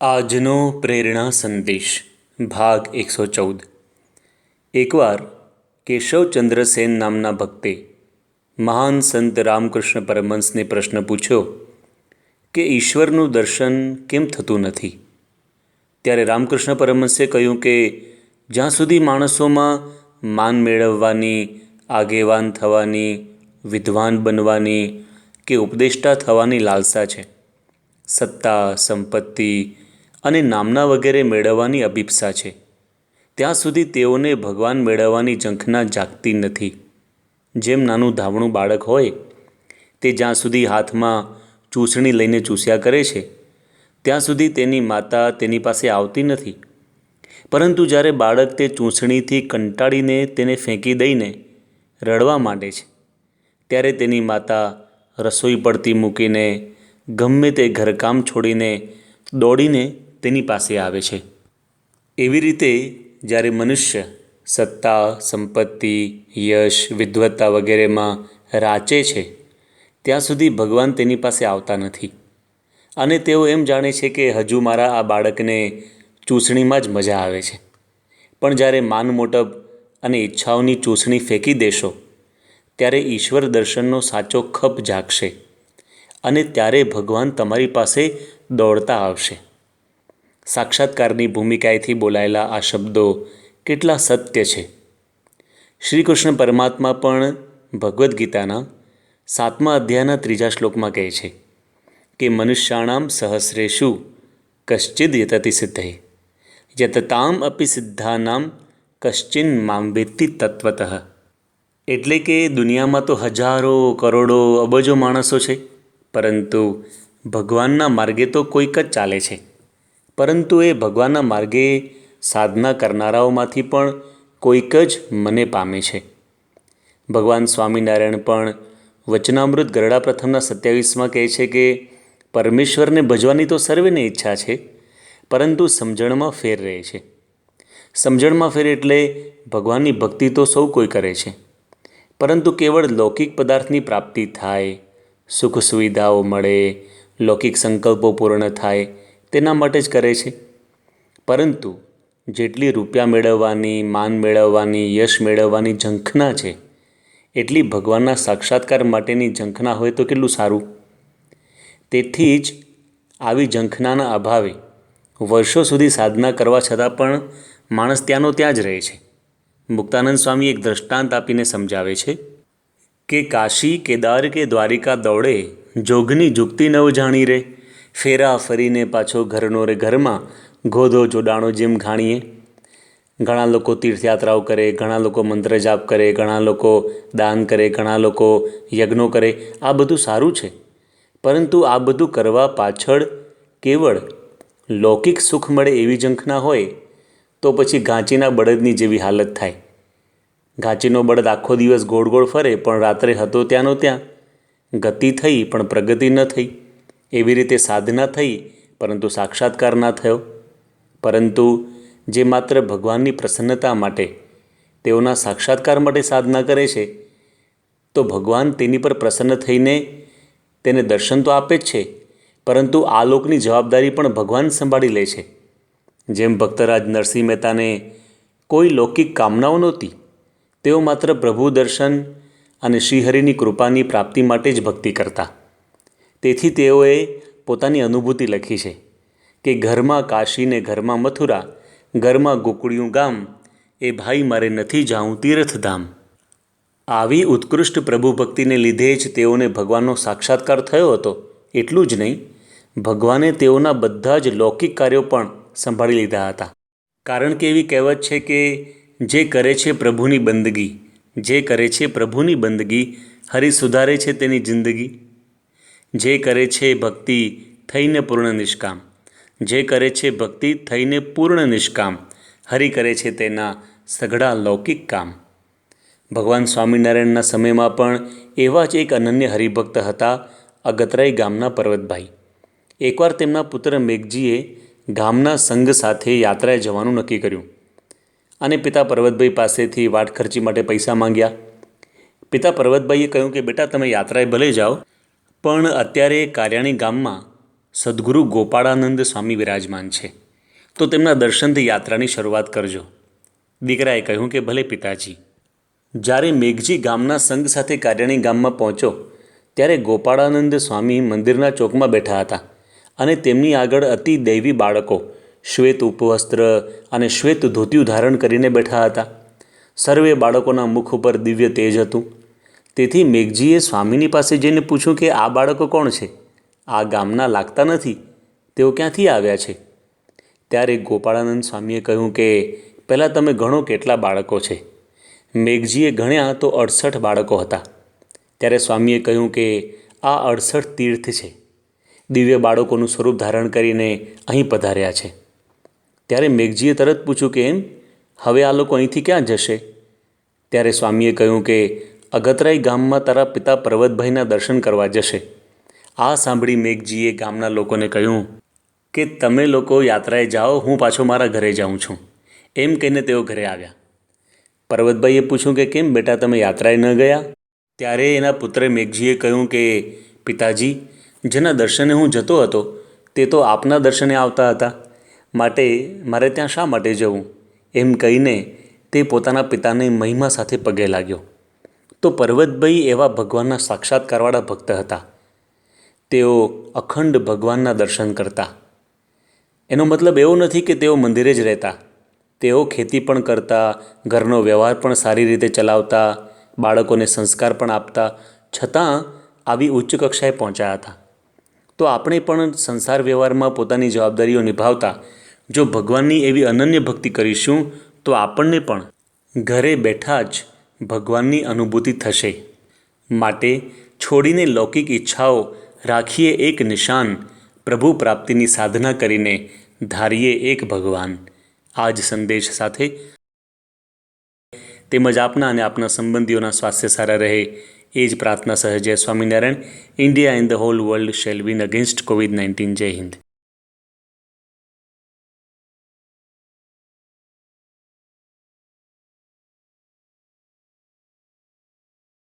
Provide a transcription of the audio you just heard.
આજનો પ્રેરણા સંદેશ, ભાગ એકસો ચૌદ. એકવાર કેશવચંદ્ર સેન નામના ભક્તે મહાન સંત રામકૃષ્ણ પરમહંસને પ્રશ્ન પૂછ્યો કે ઈશ્વરનું દર્શન કેમ થતું નથી? ત્યારે રામકૃષ્ણ પરમહંસે કહ્યું કે જ્યાં સુધી માણસોમાં માન મેળવવાની, આગેવાન થવાની, વિદ્વાન બનવાની કે ઉપદેષ્ટા થવાની લાલસા છે, સત્તા, સંપત્તિ અને નામના વગેરે મેળવવાની અભિપ્સા છે. ત્યાં સુધી તેઓને ભગવાન મેળવવાની ઝંખના જાગતી નથી. જેમ નાનું ધાવણું બાળક હોય, તે જ્યાં સુધી હાથમાં ચૂસણી લઈને ચૂસ્યા કરે છે, ત્યાં સુધી તેની માતા તેની પાસે આવતી નથી. પરંતુ જ્યારે બાળક તે ચૂંસણીથી કંટાળીને તેને ફેંકી દઈને રડવા માંડે છે, ત્યારે તેની માતા રસોઈ પડતી મૂકીને ગમે તે ઘરકામ છોડીને દોડીને તેની પાસે આવે છે. એવી રીતે જ્યારે મનુષ્ય સત્તા, સંપત્તિ, યશ વિદ્વત્તા વગેરેમાં રાચે છે, ત્યાં સુધી ભગવાન તેની પાસે આવતા નથી. અને તેઓ એમ જાણે છે કે હજુ મારા આ બાળકને ચૂંટણીમાં જ મજા આવે છે. પણ જ્યારે માન મોટપ અને ઈચ્છાઓની ચૂંટણી ફેંકી દેશો, ત્યારે ઈશ્વર દર્શનનો સાચો ખપ જાગશે અને ત્યારે ભગવાન તમારી પાસે દોડતા આવશે. સાક્ષાત્કારની ભૂમિકાએથી બોલાયેલા આ શબ્દો કેટલા સત્ય છે. શ્રી કૃષ્ણ પરમાત્મા પણ ભગવદ્ ગીતાના સાતમા અધ્યાયના ત્રીજા શ્લોકમાં કહે છે કે મનુષ્યાણામ સહસ્રેશુ કશ્ચિદ યતતિ સિદ્ધે યતતામ અપી સિદ્ધાનામ કશ્ચિન મામ તત્વત તત્વતઃ. એટલે કે દુનિયામાં તો હજારો, કરોડો, અબજો માણસો છે, પરંતુ ભગવાનના માર્ગે તો કોઈક જ ચાલે છે. પરંતુ એ ભગવાનના માર્ગે સાધના કરનારાઓમાંથી પણ કોઈક જ મને પામે છે. ભગવાન સ્વામિનારાયણ પણ વચનામૃત ગરડા પ્રથમના સત્યાવીસમાં કહે છે કે, પરમેશ્વરને ભજવાની તો સર્વેને ઈચ્છા છે, પરંતુ સમજણમાં ફેર રહે છે. સમજણમાં ફેર એટલે ભગવાનની ભક્તિ તો સૌ કોઈ કરે છે. પરંતુ કેવળ લૌકિક પદાર્થની પ્રાપ્તિ થાય, સુખ સુવિધાઓ મળે, લૌકિક સંકલ્પો પૂર્ણ થાય તેના માટે જ કરે છે. પરંતુ જેટલી રૂપિયા મેળવવાની, માન મેળવવાની, યશ મેળવવાની ઝંખના છે, એટલી ભગવાનના સાક્ષાત્કાર માટેની ઝંખના હોય તો કેટલું સારું? તેથી જ આવી ઝંખનાના અભાવે વર્ષો સુધી સાધના કરવા છતાં પણ માણસ ત્યાંનો ત્યાં જ રહે છે. મુક્તાનંદ સ્વામી એક દ્રષ્ટાંત આપીને સમજાવે છે કે કાશી, કેદાર કે દ્વારિકા દોડે, જોગની જુગતી નવ જાણી રે. ફેરા ફરીને પાછો ઘરનો રે ઘરમાં ગોધો જોડાણો જેમ ઘાણીએ. ઘણા લોકો તીર્થયાત્રાઓ કરે, ઘણા લોકો મંત્ર જાપ કરે, ઘણા લોકો દાન કરે, ઘણા લોકો યજ્ઞો કરે. આ બધું સારું છે. પરંતુ આ બધું કરવા પાછળ કેવળ લૌકિક સુખ મળે એવી ઝંખના હોય, તો પછી ઘાંચીના બળદની જેવી હાલત થાય. ઘાંચીનો બળદ આખો દિવસ ગોળ ગોળ ફરે, પણ રાત્રે હતો ત્યાંનો ત્યાં. ગતિ થઈ, પણ પ્રગતિ ન થઈ. એવી રીતે સાધના થઈ, પરંતુ સાક્ષાત્કાર ના થયો. પરંતુ જે માત્ર ભગવાનની પ્રસન્નતા માટે, તેઓના સાક્ષાત્કાર માટે સાધના કરે છે, તો ભગવાન તેની પર પ્રસન્ન થઈને તેને દર્શન તો આપે જ છે, પરંતુ આ લોકની જવાબદારી પણ ભગવાન સંભાળી લે છે. જેમ ભક્તરાજ નરસિંહ મહેતાને કોઈ લૌકિક કામનાઓ નહોતી, તેઓ માત્ર પ્રભુ દર્શન અને શ્રીહરિની કૃપાની પ્રાપ્તિ માટે જ ભક્તિ કરતા. તેથી તેઓએ પોતાની અનુભૂતિ લખી છે કે ઘરમાં કાશીને ઘરમાં મથુરા, ઘરમાં ગોકુળિયું ગામ, એ ભાઈ મારે નથી જાઉં તીર્થધામ. આવી ઉત્કૃષ્ટ પ્રભુ ભક્તિને લીધે જ તેઓને ભગવાનનો સાક્ષાત્કાર થયો હતો. એટલું જ નહીં, ભગવાને તેઓના બધા જ લૌકિક કાર્યો પણ સંભાળી લીધા હતા. કારણ કે એવી કહેવત છે કે, જે કરે છે પ્રભુની બંદગી, જે કરે છે પ્રભુની બંદગી, હરી સુધારે છે તેની જિંદગી. જે કરે છે ભક્તિ થઈને પૂર્ણ નિષ્કામ. જે કરે છે ભક્તિ થઈને પૂર્ણ નિષ્કામ. હરિ કરે છે તેના સઘળા લૌકિક કામ. ભગવાન સ્વામિનારાયણના સમયમાં પણ એવા જ એક અનન્ય હરિભક્ત હતા અગતરાઈ ગામના પર્વતભાઈ. એકવાર તેમના પુત્ર મેઘજીએ ગામના સંઘ સાથે યાત્રાએ જવાનું નક્કી કર્યું અને પિતા પર્વતભાઈ પાસેથી વાટ ખર્ચી માટે પૈસા માંગ્યા. પિતા પર્વતભાઈએ કહ્યું કે, બેટા, તમે યાત્રાએ ભલે જાઓ પણ અત્યારે કાર્યાણી ગામમાં સદગુરુ ગોપાળાનંદ સ્વામી વિરાજમાન છે. તો તેમના દર્શનથી યાત્રાની શરૂઆત કરજો. દીકરાએ કહ્યું કે, ભલે પિતાજી, જ્યારે મેઘજી ગામના સંઘ સાથે કાર્યાણી ગામમાં પહોંચ્યો, ત્યારે ગોપાળાનંદ સ્વામી મંદિરના ચોકમાં બેઠા હતા અને તેમની આગળ અતિ દૈવી બાળકો શ્વેત ઉપવસ્ત્ર અને શ્વેત ધોતિયું ધારણ કરીને બેઠા હતા. સર્વે બાળકોના મુખ ઉપર દિવ્ય તેજ હતું. તેથી મેઘજીએ સ્વામીની પાસે જઈને પૂછ્યું કે આ બાળકો કોણ છે? આ ગામના લાગતા નથી. તેઓ ક્યાંથી આવ્યા છે? ત્યારે ગોપાળાનંદ સ્વામીએ કહ્યું કે, પહેલાં તમે ગણો કેટલા બાળકો છે. મેઘજીએ ગણ્યા તો અડસઠ બાળકો હતા. ત્યારે સ્વામીએ કહ્યું કે, આ અડસઠ તીર્થ છે. દિવ્ય બાળકોનું સ્વરૂપ ધારણ કરીને અહીં પધાર્યા છે. ત્યારે મેઘજીએ તરત પૂછ્યું કે, એમ? હવે આ લોકો અહીંથી ક્યાં જશે? ત્યારે સ્વામીએ કહ્યું કે અગતરાઈ ગામમાં તારા પિતા પર્વતભાઈના દર્શન કરવા જશે. આ સાંભળી મેઘજીએ ગામના લોકોને કહ્યું, કે તમે લોકો યાત્રાએ જાઓ, હું પાછો મારા ઘરે જાઉં છું. એમ કહીને તેઓ ઘરે આવ્યા. પર્વતભાઈએ પૂછ્યું કે, કેમ બેટા તમે યાત્રાએ ન ગયા? ત્યારે એના પુત્રે મેઘજીએ કહ્યું કે, પિતાજી, જેના દર્શને હું જતો હતો, તે તો આપના દર્શને આવતા હતા. માટે મારે ત્યાં શા માટે જવું? એમ કહીને તે પોતાના પિતાને મહિમા સાથે પગે લાગ્યો. તો પર્વતભાઈ એવા ભગવાનના સાક્ષાત્કારવાળા ભક્ત હતા. તેઓ અખંડ ભગવાનના દર્શન કરતા. એનો મતલબ એવો નથી કે તેઓ મંદિરે જ રહેતા. તેઓ ખેતી પણ કરતા, ઘરનો વ્યવહાર પણ સારી રીતે ચલાવતા, બાળકોને સંસ્કાર પણ આપતા, છતાં આવી ઉચ્ચ કક્ષાએ પહોંચ્યા હતા. તો આપણે પણ સંસાર વ્યવહારમાં પોતાની જવાબદારીઓ નિભાવતા, જો ભગવાનની એવી અનન્ય ભક્તિ કરીશું, તો આપણને પણ ઘરે બેઠા જ ભગવાનની અનુભૂતિ થશે. માટે છોડીને લૌકિક ઈચ્છાઓ રાખીએ એક નિશાન, પ્રભુ પ્રાપ્તિની સાધના કરીને ધારીએ એક ભગવાન. આ જ સંદેશ સાથે તેમજ આપના અને આપના સંબંધીઓના સ્વાસ્થ્ય સારા રહે. એ જ પ્રાર્થના સહજય Swaminarayan, India in the whole world shall win against covid nineteen. જય હિન્દ.